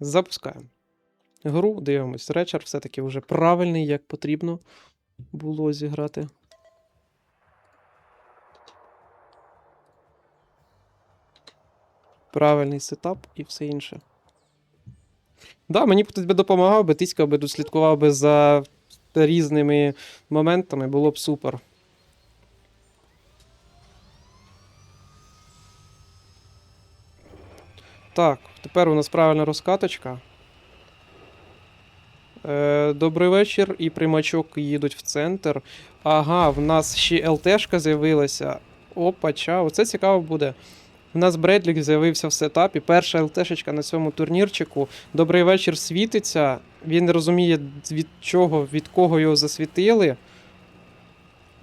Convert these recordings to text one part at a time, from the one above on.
Запускаємо. Гру, дивимось. Речар все-таки вже правильний, як потрібно було зіграти. Правильний сетап і все інше. Да, мені б би допомагав би, тиськав би, дослідкував би за різними моментами, було б супер. Так, тепер у нас правильна розкаточка. Е, добрий вечір, і приймачок їдуть в центр. Ага, в нас ще ЛТшка з'явилася. Опа, ча, оце цікаво буде. У нас Бредлік з'явився в сетапі. Перша ЛТшечка на цьому турнірчику. Добрий вечір світиться. Він не розуміє, від чого, від кого його засвітили.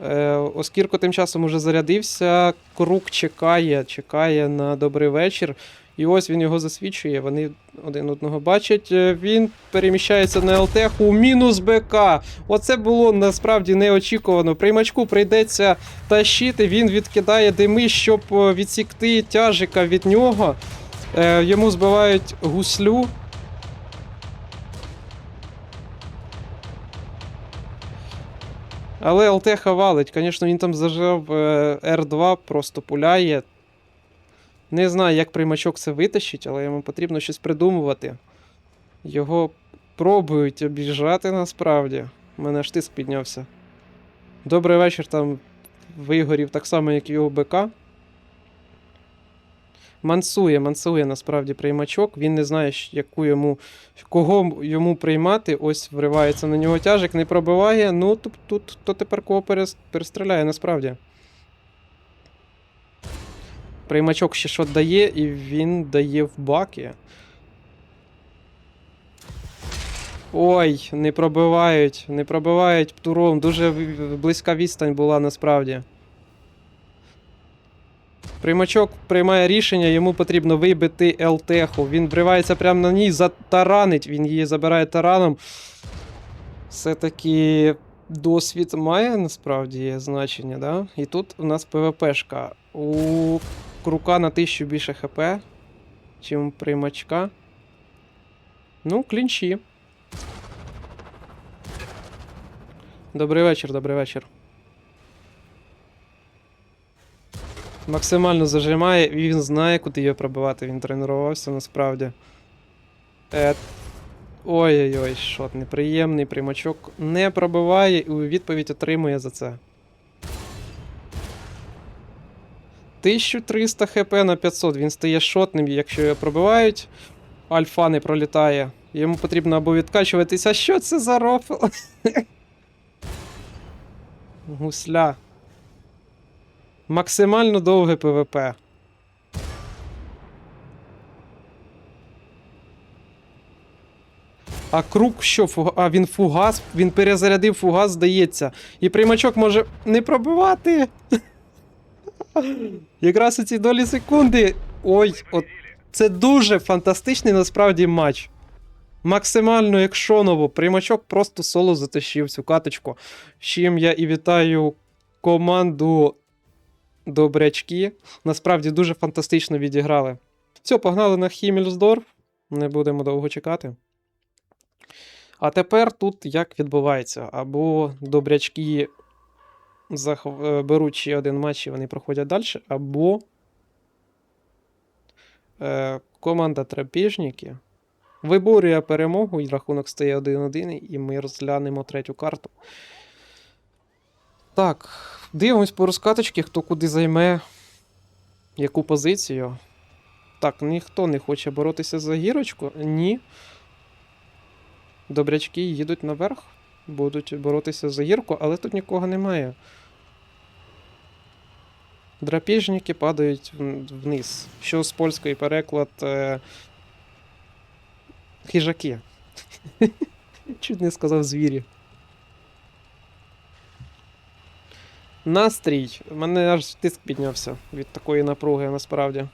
Е, Оскірко тим часом уже зарядився. Крук чекає, чекає на добрий вечір. І ось він його засвічує. Вони один одного бачать. Е, Він переміщається на ЛТ у мінус БК. Оце було насправді неочікувано. Приймачку прийдеться тащити. Він відкидає дими, щоб е, відсікти тяжика від нього. Е, Йому збивають гуслю. Але ЛТ валить. Звісно, він там зажав е, R2, просто пуляє. Не знаю, як приймачок це витащить, але йому потрібно щось придумувати. Його пробують обіжати насправді. У мене аж тиск піднявся. Добрий вечір там вигорів так само, як і його БК. Мансує, мансує насправді приймачок. Він не знає, яку йому, кого йому приймати. Ось вривається на нього тяжик, не пробиває. Ну, тут, тут то тепер кого перестріляє насправді. Приймачок ще що дає, і він дає в баки. Ой, не пробивають, не пробивають птуром. Дуже близька відстань була насправді. Приймачок приймає рішення, йому потрібно вибити ЛТХу. Він вривається прямо на ній, затаранить, він її забирає тараном. Все-таки досвід має насправді значення, да? І тут у нас ПВПшка. У крука на 1000 більше ХП, чим приймачка. Ну, клінчі. Добрий вечір, добрий вечір. Максимально зажимає, і він знає, куди його пробивати. Він тренувався насправді. Е, Ой-ой-ой, шот неприємний, приймачок не пробиває і у відповідь отримує за це. 1300 хп на 500. Він стає шотним, якщо його пробивають. Альфа не пролітає. Йому потрібно або відкачуватися. Що це за рофл? Гусля. Максимально довге ПВП. А круг що? Фуга... А, він фугас, він перезарядив фугас, здається. І приймачок може не пробивати. Якраз у ці долі секунди. Ой, от це дуже фантастичний насправді матч. Максимально як шоново. Приймачок просто соло затащив цю каточку. З чим я і вітаю команду добрячки. Насправді дуже фантастично відіграли. Все, погнали на Хіммельсдорф. Не будемо довго чекати. А тепер тут як відбувається? Або добрячки беруть ще один матч і вони проходять далі, або е, команда Трапіжники виборює перемогу, і рахунок стає 1-1, і ми розглянемо третю карту. Так, дивимось по розкаточці, хто куди займе яку позицію. Так, ніхто не хоче боротися за гірочку. Ні. Добрячки їдуть наверх, будуть боротися за гірку, але тут нікого немає. Драпіжники падають вниз. Що з польської переклад е... хижаки. Чуть не сказав звірі. Настрій. У мене аж тиск піднявся від такої напруги насправді.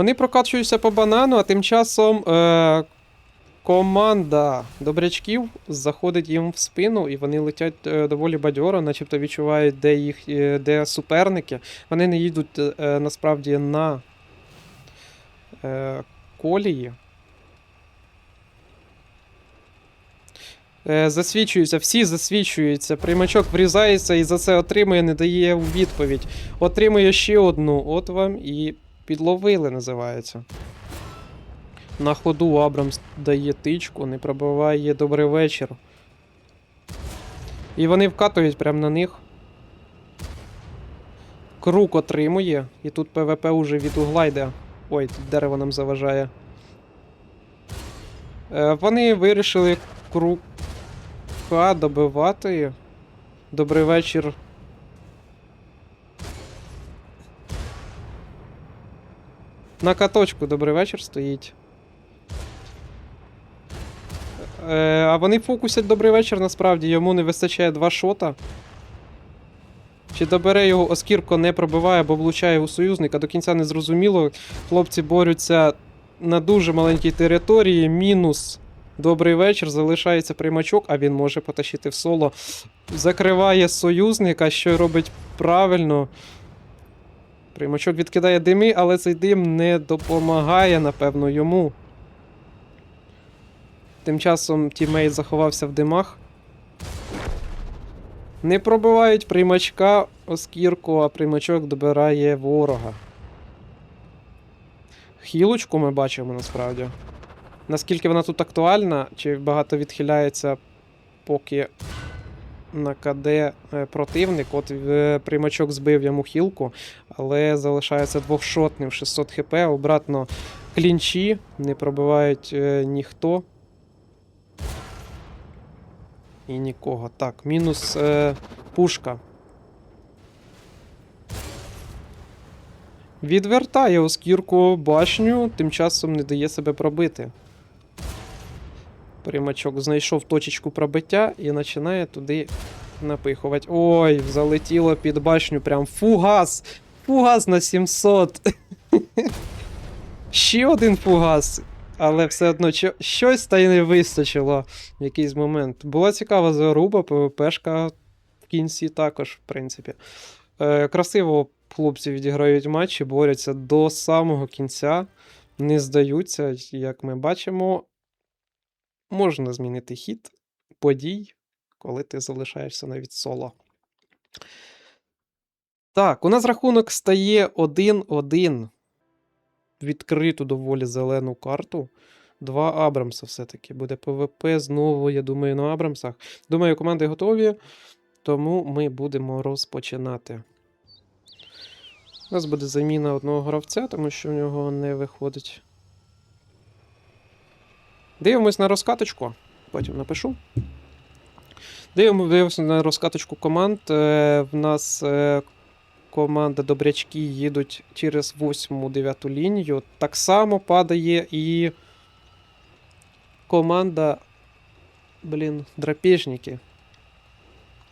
Вони прокачуються по банану, а тим часом е, Команда добрячків заходить їм в спину, і вони летять е, доволі бадьоро, начебто відчувають, де їх, е, де суперники. Вони не їдуть е, насправді на е, колії. Е, засвічуються, всі засвічуються. Приймачок врізається і за це отримує, не дає відповідь. Отримує ще одну. От вам і підловили, називається. На ходу Абрамс дає тичку, не пробиває добрий вечір. І вони вкатують прямо на них. Крук отримує. І тут ПВП уже від угла йде. Ой, тут дерево нам заважає. Е, вони вирішили крука добивати. Добрий вечір. На каточку добрий вечір стоїть. Е, а вони фокусять добрий вечір, насправді, йому не вистачає два шота. Чи добере його Оскірко не пробиває, бо влучає у союзника. До кінця не зрозуміло. Хлопці борються на дуже маленькій території. Мінус. Добрий вечір. Залишається приймачок, а він може потащити в соло. Закриває союзника, що робить правильно. Приймачок відкидає дими, але цей дим не допомагає, напевно, йому. Тим часом тіммейт заховався в димах. Не пробивають приймачка оскірку, а приймачок добирає ворога. Хілочку ми бачимо насправді. Наскільки вона тут актуальна, чи багато відхиляється, поки на КД е, противник. От е, приймачок збив йому хілку, але залишається двохшотним 600 хп. Обратно клінчі, не пробивають е, ніхто. І нікого. Так, мінус е, пушка. Відвертає оскірку башню, тим часом не дає себе пробити. Примачок знайшов точечку пробиття і починає туди напихувати. Ой, залетіло під башню прям фугас! Фугас на 700. Ще один фугас. Але все одно щось та й не вистачило в якийсь момент. Була цікава заруба, ПВПшка в кінці також, в принципі. Е, красиво хлопці відіграють матчі, борються до самого кінця, не здаються, як ми бачимо. Можна змінити хід подій, коли ти залишаєшся навіть соло. Так, у нас рахунок стає 1-1. Відкриту доволі зелену карту. Два Абрамса все-таки. Буде ПВП знову, я думаю, на Абрамсах. Думаю, команди готові, тому ми будемо розпочинати. У нас буде заміна одного гравця, тому що в нього не виходить. Дивимось на розкаточку. Потім напишу. Дивимо- Дивимося на розкаточку команд. Е, в нас е, команда Добрячки їдуть через 8-9 лінію. Так само падає і команда. Блін, драпежники.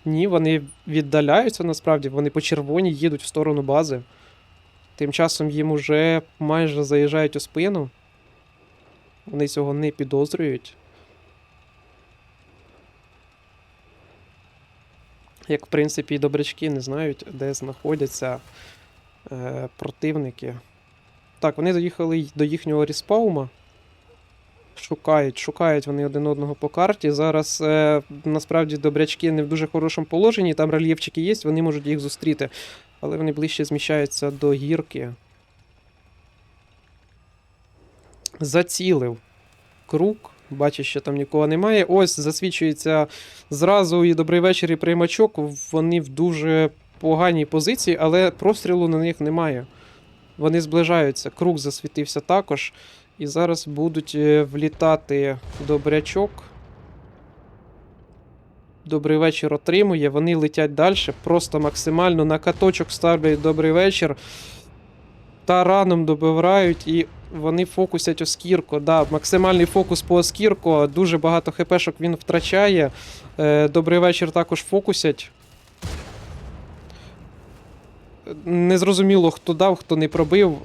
Ні, вони віддаляються насправді, вони по червоній їдуть в сторону бази. Тим часом їм уже майже заїжджають у спину. Вони цього не підозрюють. Як, в принципі, і добрячки не знають, де знаходяться е, противники. Так, вони доїхали до їхнього респаума. Шукають, шукають вони один одного по карті. Зараз е, насправді добрячки не в дуже хорошому положенні, там рельєфчики є, вони можуть їх зустріти. Але вони ближче зміщаються до гірки. Зацілив круг. Бачить, що там нікого немає. Ось засвічується зразу і добрий вечір, і приймачок. Вони в дуже поганій позиції, але прострілу на них немає. Вони зближаються. Круг засвітився також. І зараз будуть е, влітати добрячок. Добрий вечір отримує. Вони летять далі. Просто максимально на каточок ставлять добрий вечір. Тараном добивають і вони фокусять Оскірко. Да, максимальний фокус по Оскірко. Дуже багато хпшок він втрачає. Е, добрий вечір також фокусять. Незрозуміло, хто дав, хто не пробив.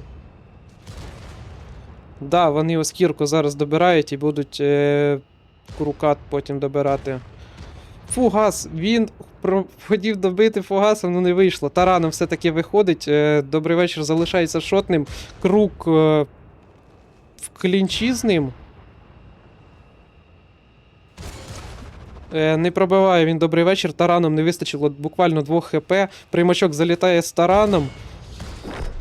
Да, вони оскірку зараз добирають і будуть е, крукат потім добирати. Фугас, він хотів добити фугасом, але не вийшло. Тараном все-таки виходить. Е, добрий вечір залишається шотним. Крук е, в клінчі з ним. Е, не пробиває він добрий вечір. Тараном не вистачило буквально 2 хп. Приймачок залітає з тараном.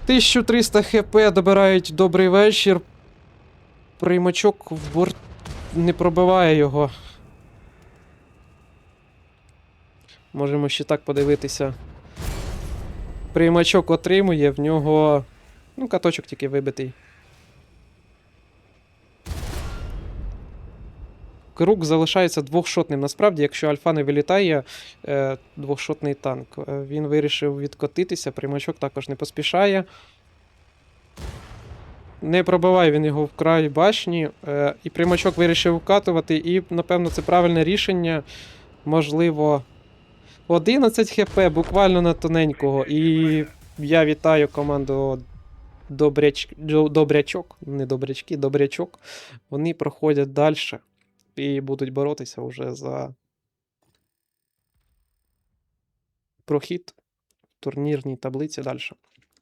1300 хп добирають добрий вечір. Приймачок в борт не пробиває його. Можемо ще так подивитися. Приймачок отримує, в нього. Ну, каточок тільки вибитий. Круг залишається двохшотним. Насправді, якщо альфа не вилітає, е, двохшотний танк. Е, Він вирішив відкотитися, приймачок також не поспішає. Не пробиває він його в край башні, е, і приймачок вирішив вкатувати, і, напевно, це правильне рішення. Можливо, 11 хп буквально на тоненького. І я вітаю команду Добряч... Добрячок, не добрячки, Добрячок. Вони проходять далі і будуть боротися вже за прохід турнірній таблиці далі.